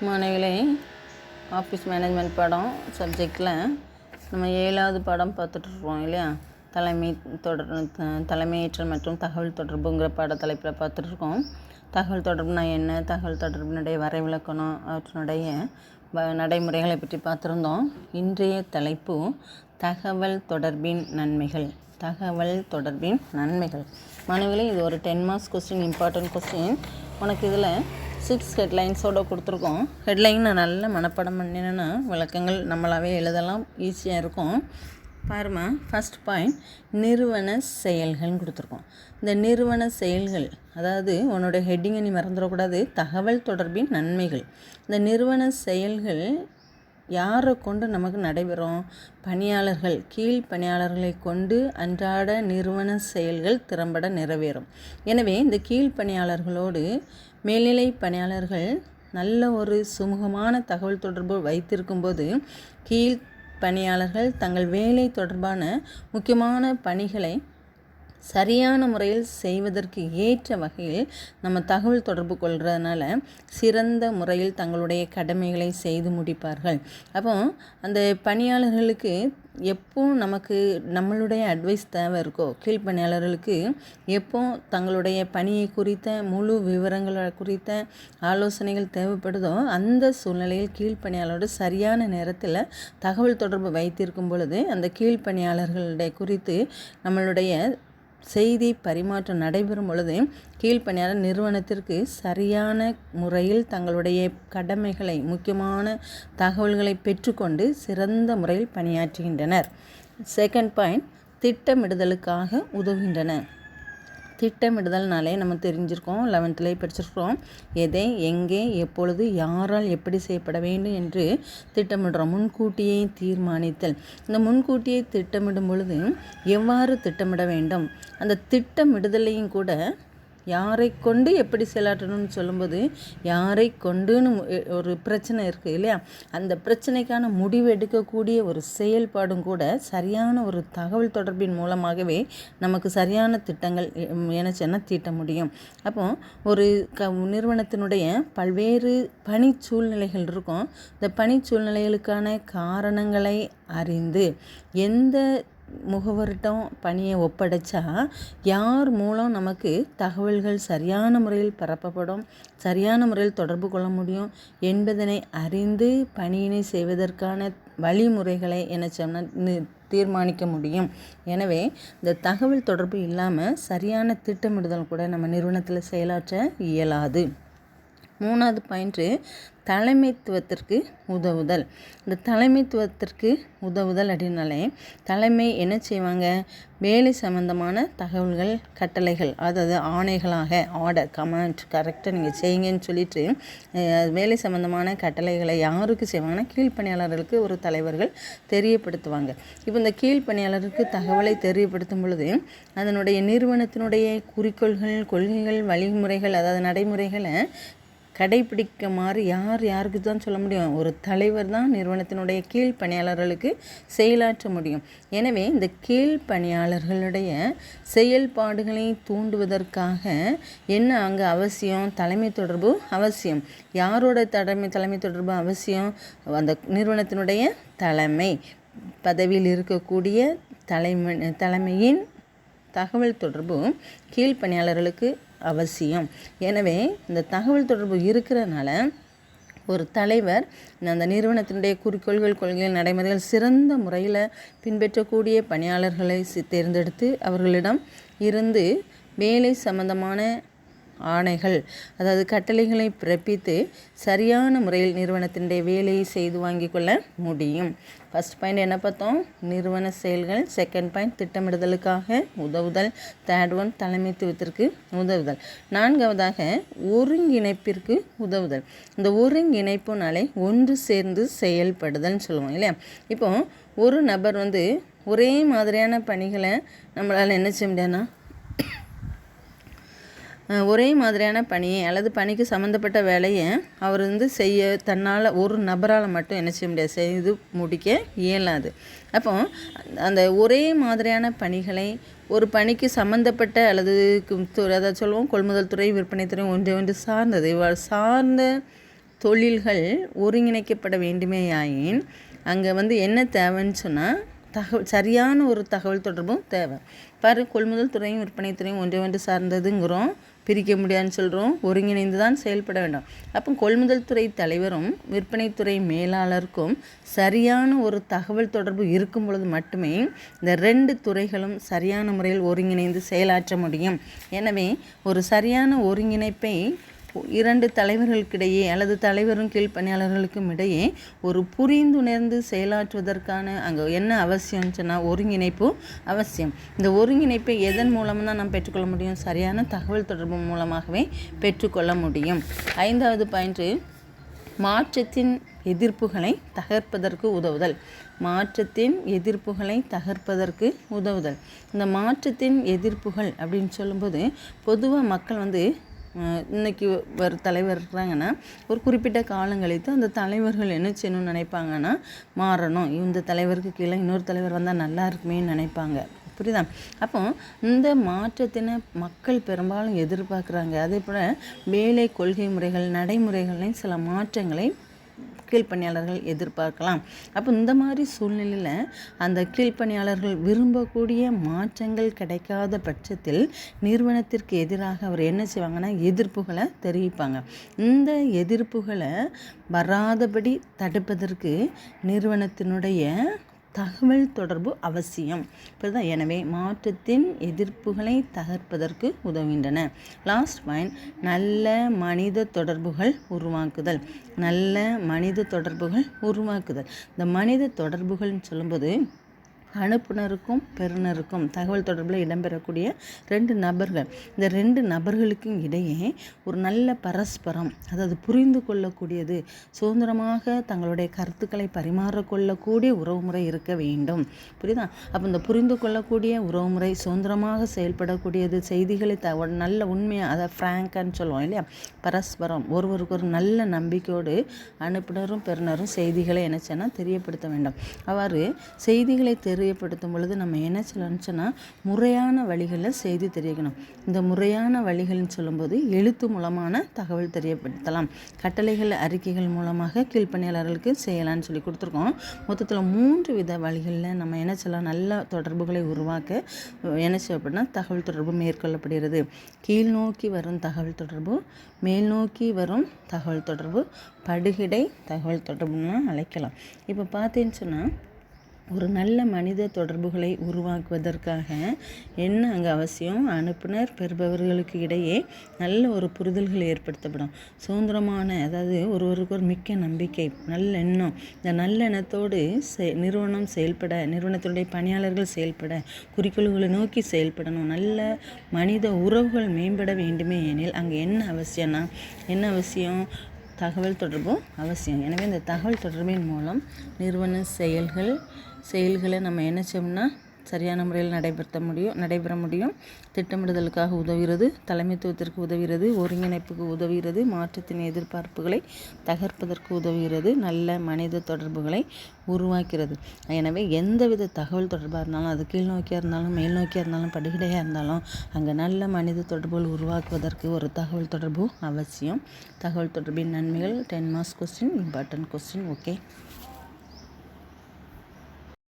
மாணவிகளே office management படம் சப்ஜெக்டில் நம்ம ஏழாவது படம் பார்த்துட்ருக்கோம் இல்லையா? தலைமை தொடர் த- தலைமையேற்றல் மற்றும் தகவல் தொடர்புங்கிற பாடத்தலைப்பில் பார்த்துட்ருக்கோம் தகவல் தொடர்புனா என்ன? தகவல் தொடர்பினுடைய வரைவிலக்கணம் அவற்றினுடைய வ- நடைமுறைகளை பற்றி பார்த்துருந்தோம். இன்றைய தலைப்பு தகவல் தொடர்பின் நன்மைகள். தகவல் தொடர்பின் நன்மைகள். மாணவிகளே இது ஒரு ten marks question important question உனக்கு இதில் சிக்ஸ் ஹெட்லைன்ஸோடு கொடுத்துருக்கோம். ஹெட்லைன் நான் நல்லா மனப்பாடம் பண்ணினேன்னா விளக்கங்கள் நம்மளாவே எழுதலாம் ஈஸியாக இருக்கும். பாருமா ஃபர்ஸ்ட் பாயிண்ட் நிறுவன செயல்கள்னு கொடுத்துருக்கோம். இந்த நிறுவன செயல்கள் அதாவது உன்னோட ஹெட்டிங்கை நீ மறந்துடக்கூடாது தகவல் தொடர்பின் நன்மைகள். இந்த நிறுவன செயல்கள் யாரை கொண்டு நமக்கு நடைபெறும்? பணியாளர்கள் கீழ் பணியாளர்களை கொண்டு அன்றாட நிறுவன செயல்கள் திறம்பட நிறைவேறும். எனவே இந்த கீழ் பணியாளர்களோடு மேல்நிலை பணியாளர்கள் நல்ல ஒரு சுமூகமான தகவல் தொடர்பு வைத்திருக்கும்போது கீழ் பணியாளர்கள் தங்கள் வேலை தொடர்பான முக்கியமான பணிகளை சரியான முறையில் செய்வதற்கு ஏற்ற வகையில் நம்ம தகவல் தொடர்பு கொள்கிறதுனால சிறந்த முறையில் தங்களுடைய கடமைகளை செய்து முடிப்பார்கள். அப்போ அந்த பணியாளர்களுக்கு எப்போ நமக்கு நம்மளுடைய அட்வைஸ் தேவை இருக்கோ கீழ் பணியாளர்களுக்கு எப்போ தங்களுடைய பணியை குறித்த முழு விவரங்களை குறித்த ஆலோசனைகள் தேவைப்படுதோ அந்த சூழ்நிலையில் கீழ் பணியாளரோடு சரியான நேரத்தில் தகவல் தொடர்பு வைத்திருக்கும் பொழுது அந்த கீழ் பணியாளர்களுடைய குறித்து நம்மளுடைய செய்தி பரிமாற்றம் நடைபெறும் பொழுது கீழ்ப்பணியாளர் நிறுவனத்திற்கு சரியான முறையில் தங்களுடைய கடமைகளை முக்கியமான தகவல்களை பெற்றுக்கொண்டு சிறந்த முறையில் பணியாற்றுகின்றனர். செகண்ட் பாயிண்ட் திட்டமிடுதலுக்காக உதவுகின்றன. திட்டமிடுதல்னாலே நம்ம தெரிஞ்சிருக்கோம் லெவன்த்துலேயே படிச்சிருக்கிறோம். எதை எங்கே எப்பொழுது யாரால் எப்படி செய்யப்பட வேண்டும் என்று திட்டமிடுறோம் முன்கூட்டியே தீர்மானித்தல். இந்த முன்கூட்டியே திட்டமிடும் பொழுது எவ்வாறு திட்டமிட வேண்டும்? அந்த திட்டமிடுதலையும் கூட யாரை கொண்டு எப்படி செயலாற்றணும்னு சொல்லும்போது யாரை கொண்டுன்னு ஒரு பிரச்சனை இருக்குது இல்லையா? அந்த பிரச்சனைக்கான முடிவு எடுக்கக்கூடிய ஒரு செயல்பாடும் கூட சரியான ஒரு தகவல் தொடர்பின் மூலமாகவே நமக்கு சரியான திட்டங்கள் எனச்சுன்னா தீட்ட முடியும். அப்போ ஒரு க நிறுவனத்தினுடைய பல்வேறு பணி சூழ்நிலைகள் இருக்கும். இந்த பணி சூழ்நிலைகளுக்கான காரணங்களை அறிந்து எந்த முகவர்கிட்டம் பணியை ஒப்படைச்சா யார் மூலம் நமக்கு தகவல்கள் சரியான முறையில் பரப்பப்படும் சரியான முறையில் தொடர்பு கொள்ள முடியும் என்பதனை அறிந்து பணியினை செய்வதற்கான வழிமுறைகளை என்ன சொன்ன நி- தீர்மானிக்க முடியும். எனவே இந்த தகவல் தொடர்பு இல்லாமல் சரியான திட்டமிடுதல் கூட நம்ம நிறுவனத்தில் செயலாற்ற இயலாது. மூணாவது பாயிண்ட்டு தலைமைத்துவத்திற்கு உதவுதல். இந்த தலைமைத்துவத்திற்கு உதவுதல் அப்படின்னாலே தலைமை என்ன செய்வாங்க? வேலை சம்பந்தமான தகவல்கள் கட்டளைகள் அதாவது ஆணைகளாக ஆர்டர் கமாண்ட் கரெக்டாக நீங்கள் செய்யுங்கன்னு சொல்லிட்டு வேலை சம்பந்தமான கட்டளைகளை யாருக்கு செய்வாங்கன்னா கீழ்ப்பணியாளர்களுக்கு ஒரு தலைவர்கள் தெரியப்படுத்துவாங்க. இப்போ இந்த கீழ்ப்பணியாளருக்கு தகவலை தெரியப்படுத்தும் பொழுது அதனுடைய நிறுவனத்தினுடைய குறிக்கோள்கள் கொள்கைகள் வழிமுறைகள் அதாவது நடைமுறைகளை கடைபிடிக்குமாறு யார் யாருக்கு தான் சொல்ல முடியும்? ஒரு தலைவர் தான் நிறுவனத்தினுடைய கீழ் பணியாளர்களுக்கு செயலாற்ற முடியும். எனவே இந்த கீழ் பணியாளர்களுடைய செயல்பாடுகளை தூண்டுவதற்காக என்ன அங்கே அவசியம்? தலைமை தொடர்பு அவசியம். யாரோட தலைமை தலைமை தொடர்பு அவசியம்? அந்த நிறுவனத்தினுடைய தலைமை. பதவியில் இருக்கக்கூடிய தலைமை தலைமையின் தகவல் தொடர்பு கீழ்ப்பணியாளர்களுக்கு அவசியம். எனவே இந்த தகவல் தொடர்பு இருக்கிறனால ஒரு தலைவர் அந்த நிறுவனத்தினுடைய குறிக்கோள்கள் கொள்கைகள் நடைமுறைகள் சிறந்த முறையில் பின்பற்றக்கூடிய பணியாளர்களை சி- தேர்ந்தெடுத்து அவர்களிடம் இருந்து வேலை சம்பந்தமான ஆணைகள் அதாவது கட்டளைகளை பிறப்பித்து சரியான முறையில் நிறுவனத்தினுடைய வேலையை செய்து வாங்கி கொள்ள முடியும். ஃபர்ஸ்ட் பாயிண்ட் என்ன பார்த்தோம்? நிறுவன செயல்கள். செகண்ட் பாயிண்ட் திட்டமிடுதலுக்காக உதவுதல். தேர்ட் ஒன் தலைமைத்துவத்திற்கு உதவுதல். நான்காவதாக ஒருங்கிணைப்பிற்கு உதவுதல். இந்த ஒருங்கிணைப்புனாலே ஒன்று சேர்ந்து செயல்படுதல்னு சொல்லுவோம் இல்லையா? இப்போ ஒரு நபர் வந்து ஒரே மாதிரியான பணிகளை நம்மளால் என்ன செய்ய முடியாதுன்னா ஒரே மாதிரியான பணியை அல்லது பணிக்கு சம்மந்தப்பட்ட வேலையை அவர் வந்து செய்ய தன்னால் ஒரு நபரால் மட்டும் என்ன செய்ய முடியாது. செய்து முடிக்க இயலாது. அப்போ அந்த ஒரே மாதிரியான பணிகளை ஒரு பணிக்கு சம்மந்தப்பட்ட அல்லது அதாவது சொல்லுவோம் கொள்முதல் துறை விற்பனை துறை ஒன்று ஒன்று சார்ந்தது. இவ்வாறு சார்ந்த தொழில்கள் ஒருங்கிணைக்கப்பட வேண்டுமேயாயின் அங்கே வந்து என்ன தேவைன்னு சொன்னால் தகவல் சரியான ஒரு தகவல் தொடர்பும் தேவை. பாரு கொள்முதல் துறையும் விற்பனை துறையும் ஒன்றை ஒன்று சார்ந்ததுங்கிறோம். பிரிக்க முடியாதுன்னு சொல்கிறோம் ஒருங்கிணைந்து தான் செயல்பட வேண்டும். அப்போ கொள்முதல் துறை தலைவரும் விற்பனைத்துறை மேலாளருக்கும் சரியான ஒரு தகவல் தொடர்பு இருக்கும் பொழுது மட்டுமே இந்த ரெண்டு துறைகளும் சரியான முறையில் ஒருங்கிணைந்து செயலாற்ற முடியும். எனவே ஒரு சரியான ஒருங்கிணைப்பை இரண்டு தலைவர்களுக்கிடையே அல்லது தலைவரும் கீழ்ப்பணியாளர்களுக்கும் இடையே ஒரு புரிந்துணர்ந்து செயலாற்றுவதற்கான அங்கே என்ன அவசியம்னு சொன்னால் ஒருங்கிணைப்பு அவசியம். இந்த ஒருங்கிணைப்பை எதன் மூலம் தான் நாம் பெற்றுக்கொள்ள முடியும்? சரியான தகவல் தொடர்பு மூலமாகவே பெற்றுக்கொள்ள முடியும். ஐந்தாவது பாயிண்ட்டு மாற்றத்தின் எதிர்ப்புகளை தகர்ப்பதற்கு உதவுதல். மாற்றத்தின் எதிர்ப்புகளை தகர்ப்பதற்கு உதவுதல். இந்த மாற்றத்தின் எதிர்ப்புகள் அப்படின்னு சொல்லும்போது பொதுவாக மக்கள் வந்து இன்றைக்கி ஒரு தலைவர் இருக்கிறாங்கன்னா ஒரு குறிப்பிட்ட காலம் கழித்து அந்த தலைவர்கள் என்ன செய்யணும்னு நினைப்பாங்கன்னா மாறணும். இந்த தலைவருக்கு கீழே இன்னொரு தலைவர் வந்தால் நல்லா இருக்குமேன்னு நினைப்பாங்க. புரியுதா? அப்போ இந்த மாற்றத்தினை மக்கள் பெரும்பாலும் எதிர்பார்க்குறாங்க. அதே போல் வேலை கொள்கை முறைகள் நடைமுறைகள்லையும் சில மாற்றங்களை கீழ்ப்பணியாளர்கள் எதிர்பார்க்கலாம். அப்போ இந்த மாதிரி சூழ்நிலையில் அந்த கீழ்ப்பணியாளர்கள் விரும்பக்கூடிய மாற்றங்கள் கிடைக்காத பட்சத்தில் நிறுவனத்திற்கு எதிராக அவர் என்ன செய்வாங்கன்னா எதிர்ப்புகளை தெரிவிப்பாங்க. இந்த எதிர்ப்புகளை வராதபடி தடுப்பதற்கு நிறுவனத்தினுடைய தகவல் தொடர்பு அவசியம். இப்போதான் எனவே மாற்றத்தின் எதிர்ப்புகளை தகர்ப்பதற்கு உதவுகின்றன. லாஸ்ட் பாயிண்ட் நல்ல மனித தொடர்புகள் உருவாக்குதல். நல்ல மனித தொடர்புகள் உருவாக்குதல். இந்த மனித தொடர்புகள்னு சொல்லும்போது அனுப்புனருக்கும் பெறுநருக்கும் தகவல் தொடர்பில் இடம்பெறக்கூடிய ரெண்டு நபர்கள். இந்த ரெண்டு நபர்களுக்கும் இடையே ஒரு நல்ல பரஸ்பரம் அதாவது புரிந்து கொள்ளக்கூடியது சுதந்திரமாக தங்களுடைய கருத்துக்களை பரிமாறிக்கொள்ளக்கூடிய உறவுமுறை இருக்க வேண்டும். புரியுதா? அப்போ இந்த புரிந்து கொள்ளக்கூடிய உறவுமுறை சுதந்திரமாக செயல்படக்கூடியது செய்திகளை த நல்ல உண்மையாக அதை ஃப்ராங்கான்னு சொல்லுவோம் இல்லையா? பரஸ்பரம். ஒருவருக்கு ஒரு நல்ல நம்பிக்கையோடு அனுப்புனரும் பெறுநரும் செய்திகளை என்ன தெரியப்படுத்த வேண்டும். அவ்வாறு செய்திகளை தெரி தெரியப்படுத்தும் பொழுது நம்ம என்ன சொல்லணும்னு சொன்னால் முறையான வழிகளில் செய்தி தெரிவிக்கணும் இந்த முறையான வழிகள்னு சொல்லும்போது எழுத்து மூலமான தகவல் தெரியப்படுத்தலாம். கட்டளைகள் அறிக்கைகள் மூலமாக கீழ்ப்பணியாளர்களுக்கு செய்யலாம்னு சொல்லி கொடுத்துருக்கோம். மொத்தத்தில் மூன்று வித வழிகளில் நம்ம என்ன சொல்லலாம் நல்ல தொடர்புகளை உருவாக்க என்ன செய்யப்படுனா தகவல் தொடர்பு மேற்கொள்ளப்படுகிறது. கீழ் நோக்கி வரும் தகவல் தொடர்பு மேல் நோக்கி வரும் தகவல் தொடர்பு படுகிடை தகவல் தொடர்புன்னு அழைக்கலாம். இப்போ பார்த்தேன்னு சொன்னால் ஒரு நல்ல மனித தொடர்புகளை உருவாக்குவதற்காக என்ன அங்கே அவசியம்? அனுப்புனர் பெறுபவர்களுக்கு இடையே நல்ல ஒரு புரிதல்கள் ஏற்படுத்தப்படும். சுதந்திரமான அதாவது ஒருவருக்கு ஒரு மிக்க நம்பிக்கை நல்லெண்ணம் இந்த நல்லெண்ணத்தோடு செ நிறுவனம் செயல்பட நிறுவனத்தினுடைய பணியாளர்கள் செயல்பட குறிக்கோள்களை நோக்கி செயல்படணும். நல்ல மனித உறவுகள் மேம்பட வேண்டுமே எனில் அங்கே என்ன அவசியம்னா என்ன அவசியம்? தகவல் தொடர்பும் அவசியம். எனவே இந்த தகவல் தொடர்பின் மூலம் நிறுவன செயல்கள் செயல்களை நம்ம என்ன செய்யணும்னா சரியான முறையில் நடைபெறுத்த முடியும் நடைபெற முடியும். திட்டமிடுதலுக்காக உதவுகிறது தலைமைத்துவத்திற்கு உதவுகிறது ஒருங்கிணைப்புக்கு உதவுகிறது மாற்றத்தின் எதிர்பார்ப்புகளை தகர்ப்பதற்கு உதவுகிறது நல்ல மனித தொடர்புகளை உருவாக்கிறது. எனவே எந்தவித தகவல் தொடர்பாக இருந்தாலும் அது கீழ் நோக்கியாக இருந்தாலும் மேல் நோக்கியாக இருந்தாலும் படுகிடையாக இருந்தாலும் அங்கே நல்ல மனித தொடர்புகள் உருவாக்குவதற்கு ஒரு தகவல் தொடர்பு அவசியம். தகவல் தொடர்பின் நன்மைகள் ten marks question important question okay